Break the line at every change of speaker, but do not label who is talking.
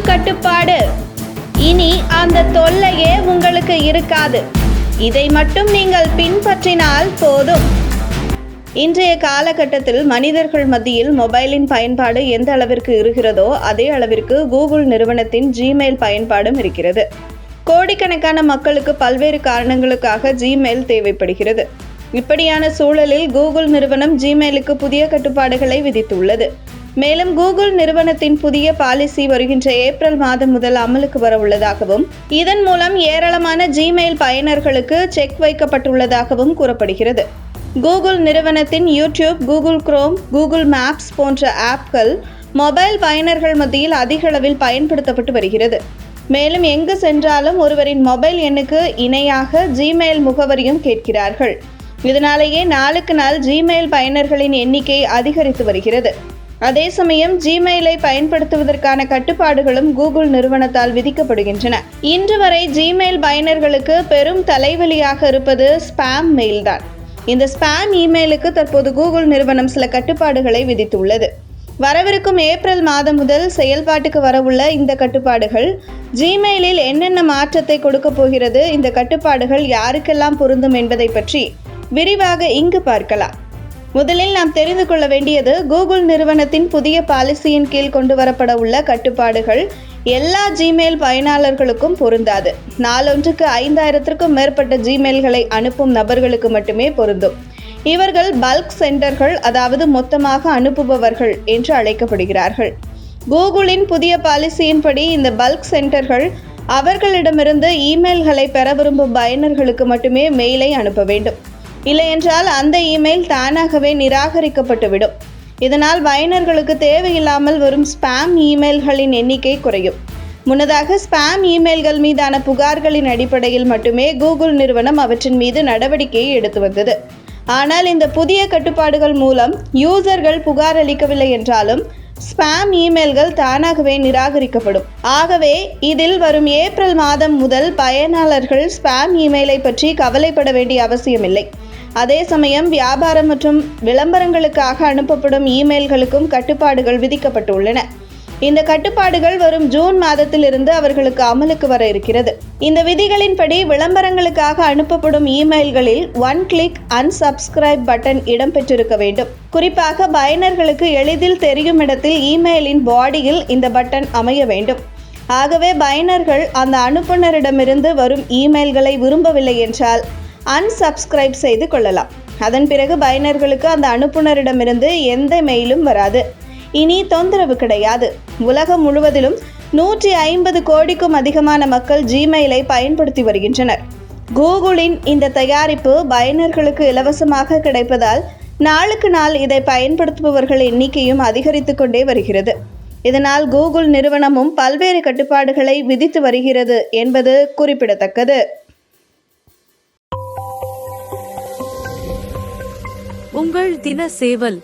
கட்டுப்பாடு. இனி அந்த தொல்லையே உங்களுக்கு இருக்காது. இதை மட்டும் நீங்கள் பின்பற்றினால் போதும். இன்றைய காலகட்டத்தில் மனிதர்கள் மத்தியில் மொபைலின் பயன்பாடு எந்த அளவிற்கு இருக்கிறதோ அதே அளவிற்கு கூகுள் நிறுவனத்தின் ஜிமெயில் பயன்பாடும் இருக்கிறது. கோடிக்கணக்கான மக்களுக்கு பல்வேறு காரணங்களுக்காக ஜிமெயில் தேவைப்படுகிறது. இப்படியான சூழலில் கூகுள் நிறுவனம் ஜிமெயிலுக்கு புதிய கட்டுப்பாடுகளை விதித்துள்ளது. மேலும் கூகுள் நிறுவனத்தின் புதிய பாலிசி வருகின்ற ஏப்ரல் மாதம் முதல் அமலுக்கு வர உள்ளதாகவும் இதன் மூலம் ஏராளமான ஜிமெயில் பயனர்களுக்கு செக் வைக்கப்பட்டுள்ளதாகவும் கூறப்படுகிறது. கூகுள் நிறுவனத்தின் YouTube Google Chrome Google Maps போன்ற ஆப்கள் மொபைல் பயனர்கள் மத்தியில் அதிக அளவில் பயன்படுத்தப்பட்டு வருகிறது. மேலும் எங்கு சென்றாலும் ஒருவரின் மொபைல் எண்ணுக்கு இணையாக ஜிமெயில் முகவரியும் கேட்கிறார்கள். இதனாலேயே நாளுக்கு நாள் ஜிமெயில் பயனர்களின் எண்ணிக்கை அதிகரித்து வருகிறது. அதே சமயம் ஜிமெயிலை பயன்படுத்துவதற்கான கட்டுப்பாடுகளும் கூகுள் நிறுவனத்தால் விதிக்கப்படுகின்றன. இன்று வரை ஜிமெயில் பயனர்களுக்கு பெரும் தலைவலியாக இருப்பது ஸ்பாம் மெயில்தான் இந்த ஸ்பாம் இமெயிலுக்கு தற்போது கூகுள் நிறுவனம் சில கட்டுப்பாடுகளை விதித்துள்ளது. வரவிருக்கும் ஏப்ரல் மாதம் முதல் செயல்பாட்டுக்கு வரவுள்ள இந்த கட்டுப்பாடுகள் ஜிமெயிலில் என்னென்ன மாற்றத்தை கொடுக்க போகிறது இந்த கட்டுப்பாடுகள் யாருக்கெல்லாம் பொருந்தும் என்பதை பற்றி விரிவாக இங்கு பார்க்கலாம். முதலில் நாம் தெரிந்து கொள்ள வேண்டியது கூகுள் நிறுவனத்தின் புதிய பாலிசியின் கீழ் கொண்டு வரப்பட உள்ள கட்டுப்பாடுகள் எல்லா ஜிமெயில் பயனாளர்களுக்கும் பொருந்தாது. நாளொன்றுக்கு ஐந்தாயிரத்திற்கும் மேற்பட்ட ஜிமெயில்களை அனுப்பும் நபர்களுக்கு மட்டுமே பொருந்தும். இவர்கள் பல்க் சென்டர்கள் அதாவது மொத்தமாக அனுப்புபவர்கள் என்று அழைக்கப்படுகிறார்கள். கூகுளின் புதிய பாலிசியின்படி இந்த பல்க் சென்டர்கள் அவர்களிடமிருந்து இமெயில்களை பெற விரும்பும் பயனர்களுக்கு மட்டுமே மெயிலை அனுப்ப வேண்டும். இல்லையென்றால் அந்த இமெயில் தானாகவே நிராகரிக்கப்பட்டுவிடும். இதனால் பயனர்களுக்கு தேவையில்லாமல் வரும் ஸ்பாம் இமெயில்களின் எண்ணிக்கை குறையும். முன்னதாக ஸ்பாம் இமெயில்கள் மீதான புகார்களின் அடிப்படையில் மட்டுமே கூகுள் நிறுவனம் அவற்றின் மீது நடவடிக்கையை எடுத்து வந்தது. ஆனால் இந்த புதிய கட்டுப்பாடுகள் மூலம் யூசர்கள் புகார் அளிக்கவில்லை என்றாலும் ஸ்பாம் இமெயில்கள் தானாகவே நிராகரிக்கப்படும். ஆகவே இதில் வரும் ஏப்ரல் மாதம் முதல் பயனாளர்கள் ஸ்பாம் இமெயிலை பற்றி கவலைப்பட வேண்டிய அவசியமில்லை. அதே சமயம் வியாபாரம் மற்றும் விளம்பரங்களுக்காக அனுப்பப்படும் இமெயில்களுக்கும் கட்டுப்பாடுகள் விதிக்கப்பட்டுள்ளன. இந்த கட்டுப்பாடுகள் வரும் ஜூன் மாதத்திலிருந்து அவர்களுக்கு அமலுக்கு வர இருக்கிறது. இந்த விதிகளின்படி விளம்பரங்களுக்காக அனுப்பப்படும் இமெயில்களில் ஒன் கிளிக் அன்சப்ஸ்கிரைப் பட்டன் இடம்பெற்றிருக்க வேண்டும். குறிப்பாக பயனர்களுக்கு எளிதில் தெரியும் இடத்தில் இமெயிலின் பாடியில் இந்த பட்டன் அமைய வேண்டும். ஆகவே பயனர்கள் அந்த அனுப்புனரிடமிருந்து வரும் இமெயில்களை விரும்பவில்லை என்றால் அன்சப்ஸ்கிரைப் செய்து கொள்ளலாம். அதன் பிறகு பயனர்களுக்கு அந்த அனுப்புனரிடமிருந்து எந்த மெயிலும் வராது. இனி தொந்தரவு கிடையாது. உலகம் முழுவதிலும் நூற்றி ஐம்பது கோடிக்கும் அதிகமான மக்கள் ஜிமெயிலை பயன்படுத்தி வருகின்றனர். கூகுளின் இந்த தயாரிப்பு பயனர்களுக்கு இலவசமாக கிடைப்பதால் நாளுக்கு நாள் இதை பயன்படுத்துபவர்கள் எண்ணிக்கையும் அதிகரித்து கொண்டே வருகிறது. இதனால் கூகுள் நிறுவனமும் பல்வேறு கட்டுப்பாடுகளை விதித்து வருகிறது என்பது குறிப்பிடத்தக்கது.
உங்கள் தின சேவல்